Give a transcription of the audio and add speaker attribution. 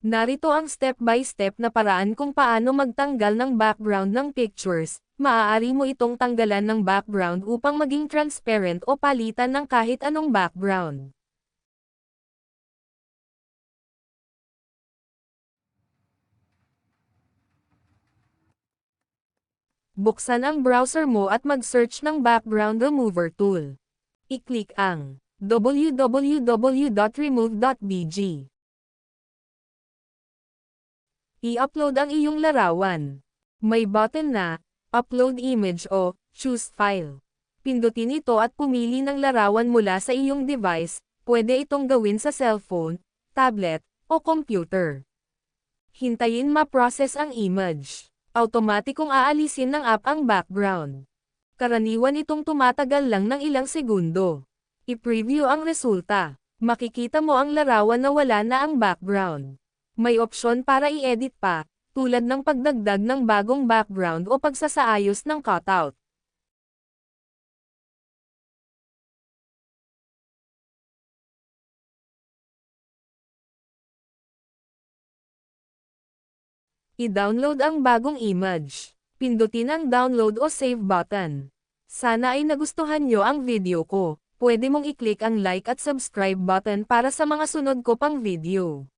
Speaker 1: Narito ang step-by-step na paraan kung paano magtanggal ng background ng pictures. Maaari mo itong tanggalan ng background upang maging transparent o palitan ng kahit anong background. Buksan ang browser mo at mag-search ng Background Remover tool. I-click ang www.remove.bg. I-upload ang iyong larawan. May button na, Upload Image o Choose File. Pindutin ito at pumili ng larawan mula sa iyong device, pwede itong gawin sa cellphone, tablet, o computer. Hintayin ma-process ang image. Automatikong aalisin ng app ang background. Karaniwan itong tumatagal lang ng ilang segundo. I-preview ang resulta. Makikita mo ang larawan na wala na ang background. May opsyon para i-edit pa, tulad ng pagdagdag ng bagong background o pagsasaayos ng cutout. I-download ang bagong image. Pindutin ang download o save button. Sana ay nagustuhan nyo ang video ko. Pwede mong i-click ang like at subscribe button para sa mga sunod ko pang video.